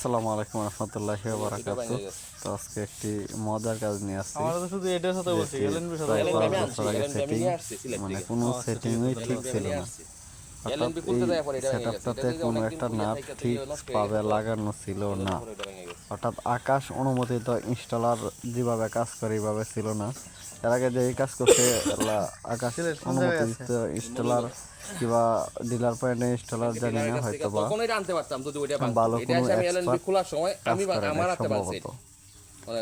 আসসালামু আলাইকুম রহমতুল্লাহি বারাকাতু তো আজকে একটি মজার কাজ নিয়ে আসছি। আমরা তো শুধু এটার সাথে বলছি মানে কোনো সেটিংই ঠিক ছিল না। সেটআপটাতে কোনো একটা নাট ঠিক ভাবে লাগানো ছিল না। অর্থাৎ আকাশ অনুমোদিত ইনস্টলার যেভাবে কাজ করে এইভাবে ছিল না। এর আগে যে কাজ করছে আকাশ অনুমোদিত ইনস্টলার কিংবা ডিলার পয়েন্টে ইনস্টলার জানি না হয়তো বা। ভালো কোনো সম্ভবত। মানে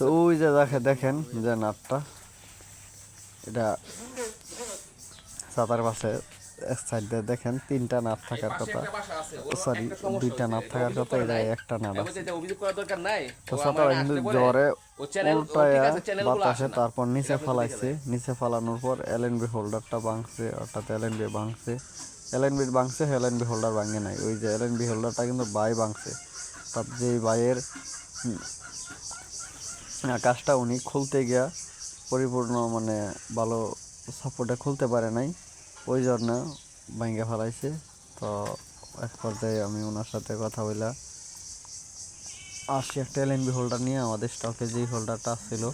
তো ওই যে দেখে দেখেন যে নাটটা এটা সাতার পাশে এক সাইড দিয়ে দেখেন তিনটা নাট থাকার কথা। সরি দুইটা নাট থাকার কথা এটা একটা নাট তো সাতারা কিন্তু জ্বরে উল্টায়া বাতাসে তারপর নিচে ফালাইছে নিচে ফালানোর পর এলএনবি হোল্ডারটা ভাঙছে অর্থাৎ এলএনবি ভাঙছে। এলএনবি ভাঙছে এলএনবি হোল্ডার ভাঙে নাই। ওই যে এলএনবি হোল্ডারটা কিন্তু বাই ভাঙছে। তার যে বাইয়ের আকাশটা উনি খুলতে গিয়া পরিপূর্ণ মানে ভালো সাপোর্টে খুলতে পারে নাই। ওই জন্য ভাঙ্গে ফেলাইছে। তো এক পর্যায়ে আমি ওনার সাথে কথা বললাম আসছি একটা এলএনবি হোল্ডার নিয়ে, আমাদের স্টকে যেই হোল্ডারটা ছিল।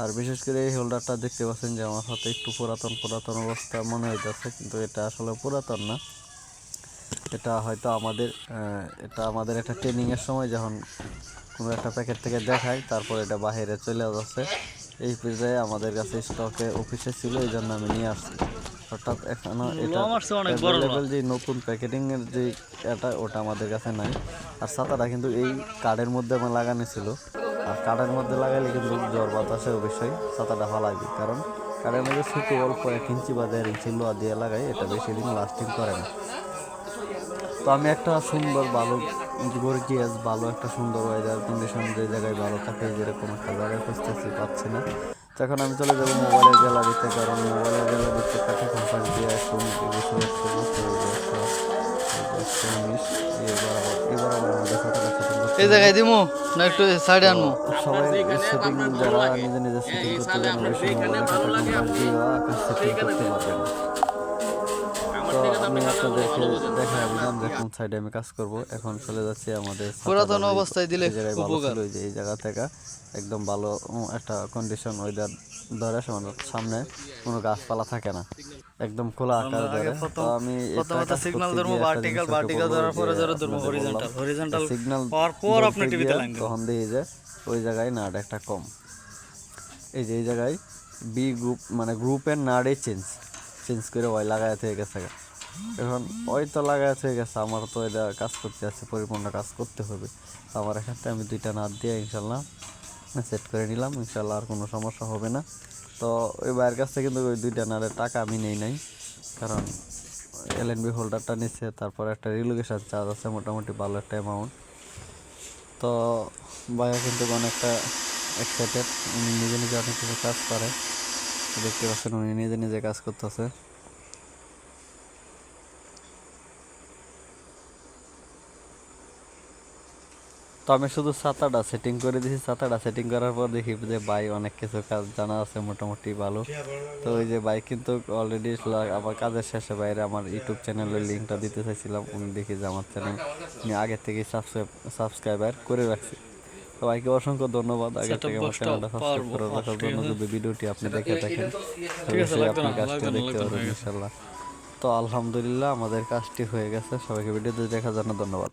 আর বিশেষ করে এই হোল্ডারটা দেখতে পাচ্ছেন যে আমার হাতে একটু পুরাতন পুরাতন অবস্থা মনে হইতেছে, কিন্তু এটা আসলে পুরাতন না। এটা হয়তো আমাদের এটা আমাদের একটা ট্রেনিংয়ের সময় যখন কোনো একটা প্যাকেট থেকে দেখায়, তারপর এটা বাইরে চলে যাচ্ছে। এই পর্যায়ে আমাদের কাছে স্টকে অফিসে ছিল, এই জন্য আমি নিয়ে আসছি। অর্থাৎ এখনও এটা লেভেল যে নতুন প্যাকেটিং এর যে এটা ওটা আমাদের কাছে নাই। আর ছাতাটা কিন্তু এই কার্ডের মধ্যে আমার লাগানো ছিল। আর কার্ডের মধ্যে লাগাইলে কিন্তু জ্বর বাতাসে অবশ্যই ছাতাটা কারণ কার্ডের মধ্যে অল্প এক ইঞ্চি বা দেড় ইঞ্চি লোয়া দিয়ে লাগাই এটা বেশি দিন লাস্টিং করে না। তো আমি একটা সুন্দর ভালো গর্জিয়াস ভালো একটা সুন্দর ওয়েদার কন্ডিশন যে জায়গায় ভালো থাকে যেরকম একটা জায়গায় খুঁজতেছি পাচ্ছি না। তো এখন আমি চলে যাব মোবাইলের গ্যালারিতে কারণ মোবাইলের এই জায়গায় দিমু? না একটু সাইডে আনমু। সবাই সেটিং যারা নিজে নিজে সেটিং করতে সেটিং পারবেন তো আমি আপনাদেরকে দেখা দিলাম যে কোন সাইডে আমি কাজ করব। এখন চলে যাচ্ছি আমাদের পুরাতন অবস্থায় দিলে উপকার। ওই যে এই জায়গা থেকে একদম ভালো একটা কন্ডিশন ওয়েদার ধরে সামনে কোনো গাছপালা থাকে না। একদম খোলা আকার ধরে। তো আমি প্রথমত সিগন্যাল ধরবো ভার্টিক্যাল ভার্টিক্যাল ধরার পরে ধরে হরিজন্টাল হরিজন্টাল সিগন্যাল পাওয়ার পর আপনি টিভিতে লাগবে। তখন যে ওই জায়গায় নাট একটা কম। এই যে এই জায়গায় বি গ্রুপ মানে গ্রুপের নাড়ে চেঞ্জ চেঞ্জ করে ওই লাগাই থেকে গেছে। এখন ওই তো লাগাই থেকে গেছে, আমার তো এটা কাজ করতে আছে, পরিপূর্ণ কাজ করতে হবে। আমার এখান আমি দুইটা নাট দিয়ে ইনশাল্লাহ সেট করে নিলাম, ইনশাল্লাহ আর কোনো সমস্যা হবে না। তো ওই বাইরের কাছ থেকে কিন্তু ওই দুইটা নাটের টাকা আমি নেই নাই, কারণ এলএনবি হোল্ডারটা নিচ্ছে তারপর একটা রিলোকেশন চার্জ আছে, মোটামুটি ভালো একটা অ্যামাউন্ট তো ভাইয়া কিন্তু অনেকটা এক্সাইটেড নিজে নিজে অনেক কিছু কাজ করে। দেখতে পাচ্ছেন উনি নিজে নিজে কাজ করতেছে। তো আমি শুধু ছাতাটা সেটিং করে দিয়েছি ছাতাটা সেটিং করার পর দেখি যে ভাই অনেক কিছু কাজ জানা আছে, মোটামুটি ভালো। তো ওই যে ভাই কিন্তু অলরেডি আমার কাজের শেষে বাইরে আমার ইউটিউব চ্যানেলের লিঙ্কটা দিতে চাইছিলাম। উনি দেখি যে আমার চ্যানেল, উনি আগে থেকে সাবস্ক্রাইব সাবস্ক্রাইবার করে রাখছি। তো ভাইকে অসংখ্য ধন্যবাদ আগে থেকে আমার চ্যানেলটা সাবস্ক্রাইব করে রাখার জন্য যদি ভিডিওটি আপনি দেখে থাকেন অবশ্যই আপনি কাজটি দেখতে পারবেন ইনশাল্লাহ তো আলহামদুলিল্লাহ আমাদের কাজটি হয়ে গেছে সবাইকে ভিডিওতে দেখার জন্য ধন্যবাদ।